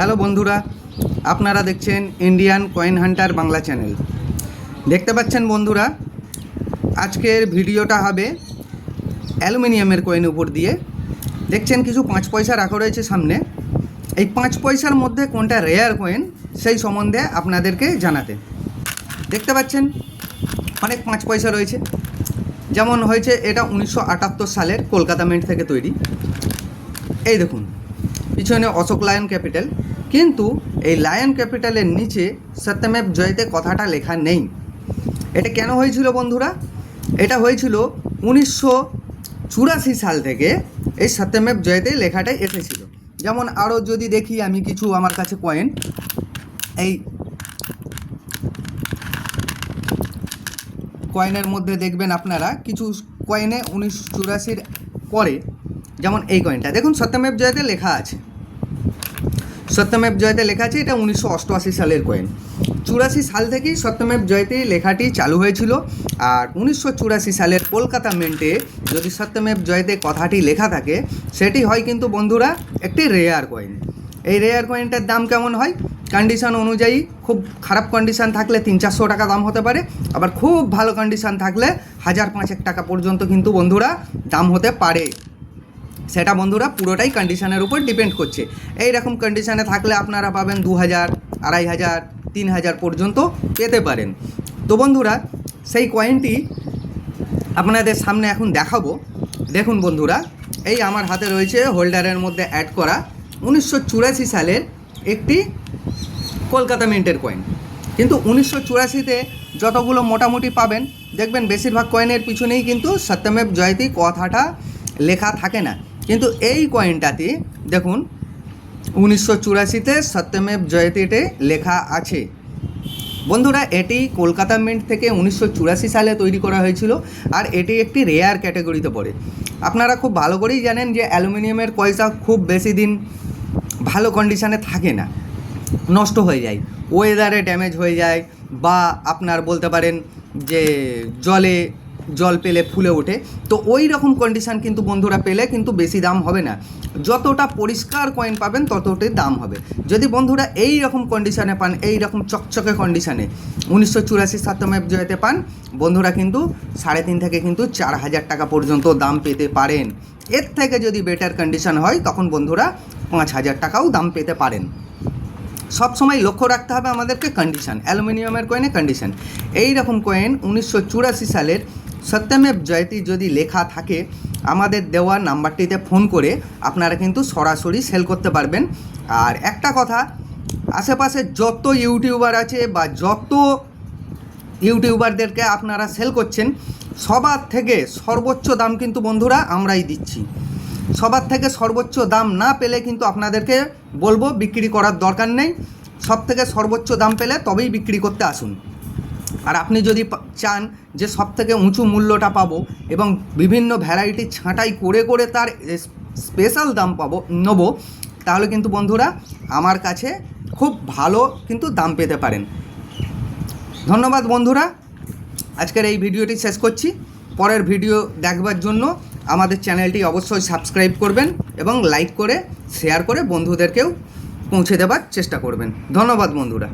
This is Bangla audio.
হ্যালো বন্ধুরা, আপনারা দেখছেন Indian coin hunter Bangla channel দেখতে পাচ্ছেন বন্ধুরা, আজকের ভিডিওটা হবে অ্যালুমিনিয়ামের কয়েন উপর দিয়ে। দেখছেন কিছু পাঁচ পয়সা রাখা রয়েছে সামনে। এই পাঁচ পয়সার মধ্যে কোনটা রেয়ার কয়েন সেই সম্বন্ধে আপনাদেরকে জানাতে। দেখতে পাচ্ছেন, অনেক পাঁচ পয়সা রয়েছে। যেমন হয়েছে এটা উনিশশো আটাত্তর সালের কলকাতা মিন্ট থেকে তৈরি। এই দেখুন। পিছনে অশোক লায়ন ক্যাপিটাল। কিন্তু এই লায়ন ক্যাপিটালের নিচে সত্যমেব জয়তে কথাটা লেখা নেই। এটা কেন হয়েছিল বন্ধুরা? এটা হয়েছিল উনিশশো চুরাশি সাল থেকে এই সত্যমেব জয়তে লেখাটাই এসেছিল। যেমন আরও যদি দেখি আমি কিছু আমার কাছে কয়েন এই কয়েনের মধ্যে দেখবেন আপনারা কিছু কয়েনে উনিশশো চুরাশির পরে, যেমন এই কয়েনটা দেখুন সত্যমেব জয়তে লেখা আছে। সত্যমেব জয়তে লেখা আছে এটা উনিশশো অষ্টআশি সালের কয়েন চুরাশি সাল থেকেই সত্যমেব জয়তে লেখাটি চালু হয়েছিল। আর উনিশশো চুরাশি সালের কলকাতা মেন্টে যদি সত্যমেব জয়তে কথাটি লেখা থাকে, সেটি হয় কিন্তু বন্ধুরা একটি রেয়ার কয়েন এই রেয়ার কয়েনটার দাম কেমন হয়? কন্ডিশন অনুযায়ী খুব খারাপ কন্ডিশন থাকলে তিন চারশো টাকা দাম হতে পারে। আবার খুব ভালো কন্ডিশন থাকলে হাজার পাঁচেক টাকা পর্যন্ত কিন্তু বন্ধুরা দাম হতে পারে। সেটা বন্ধুরা পুরোটাই কন্ডিশনের উপর ডিপেন্ড করছে। এই রকম কন্ডিশনে থাকলে আপনারা পাবেন দু হাজার, আড়াই হাজার, তিন হাজার পর্যন্ত পেতে পারেন। তো বন্ধুরা, সেই কয়েনটি আপনাদের সামনে এখন দেখাবো। দেখুন বন্ধুরা, এই আমার হাতে রয়েছে হোল্ডারের মধ্যে অ্যাড করা উনিশশো চুরাশি সালের একটি কলকাতা মিন্টের কয়েন কিন্তু উনিশশো চুরাশিতে যতগুলো মোটামুটি পাবেন, দেখবেন বেশিরভাগ কয়েনের পিছনেই কিন্তু সত্যমেব জয়তী কথাটা লেখা থাকে না। কিন্তু এই কয়েনটাতে দেখুন, উনিশশো চুরাশিতে সত্যমেব জয়তীতে লেখা আছে। বন্ধুরা, এটি কলকাতা মিন্ট থেকে উনিশশো চুরাশি সালে তৈরি করা হয়েছিল আর এটি একটি রেয়ার ক্যাটাগরিতে পড়ে। আপনারা খুব ভালো করেই জানেন যে অ্যালুমিনিয়ামের পয়সা খুব বেশি দিন ভালো কন্ডিশনে থাকে না, নষ্ট হয়ে যায় ওয়েদারে ড্যামেজ হয়ে যায় বা আপনার বলতে পারেন যে জলে জল পেলে ফুলে ওঠে। তো ওই রকম কন্ডিশান কিন্তু বন্ধুরা পেলে কিন্তু বেশি দাম হবে না। যতটা পরিষ্কার কয়েন পাবেন ততটাই দাম হবে। যদি বন্ধুরা এই রকম কন্ডিশানে পান, এই রকম চকচকে কন্ডিশানে উনিশশো চুরাশি সাতমেব জয়তে পান, বন্ধুরা কিন্তু সাড়ে তিন থেকে কিন্তু চার হাজার টাকা পর্যন্ত দাম পেতে পারেন। এর থেকে যদি বেটার কন্ডিশন হয়, তখন বন্ধুরা পাঁচ হাজার টাকাও দাম পেতে পারেন। সব সময় লক্ষ্য রাখতে হবে আমাদেরকে কন্ডিশন অ্যালুমিনিয়ামের কয়েনে কন্ডিশন এই রকম কয়েন উনিশশো চুরাশি সালের সত্যমেব জয়তী যদি লেখা থাকে, আমাদের দেওয়া নাম্বারটিতে ফোন করে আপনারা কিন্তু সরাসরি সেল করতে পারবেন। আর একটা কথা, আশেপাশে যত ইউটিউবার আছে বা যত ইউটিউবারদেরকে আপনারা সেল করছেন, সবার থেকে সর্বোচ্চ দাম কিন্তু বন্ধুরা আমরাই দিচ্ছি। সবার থেকে সর্বোচ্চ দাম না পেলে কিন্তু আপনাদেরকে বলব বিক্রি করার দরকার নেই। সব থেকে সর্বোচ্চ দাম পেলে তবেই বিক্রি করতে আসুন। আর আপনি যদি চান যে সব থেকে উঁচু মূল্যটা পাবো এবং বিভিন্ন ভ্যারাইটি ছাঁটাই করে করে তার স্পেশাল দাম পাবো, নেব, তাহলে কিন্তু বন্ধুরা আমার কাছে খুব ভালো কিন্তু দাম পেতে পারেন। ধন্যবাদ বন্ধুরা। আজকের এই ভিডিওটি শেষ করছি। পরের ভিডিও দেখবার জন্য আমাদের চ্যানেলটি অবশ্যই সাবস্ক্রাইব করবেন এবং লাইক করে শেয়ার করে বন্ধুদেরকেও পৌঁছে দেবার চেষ্টা করবেন। ধন্যবাদ বন্ধুরা।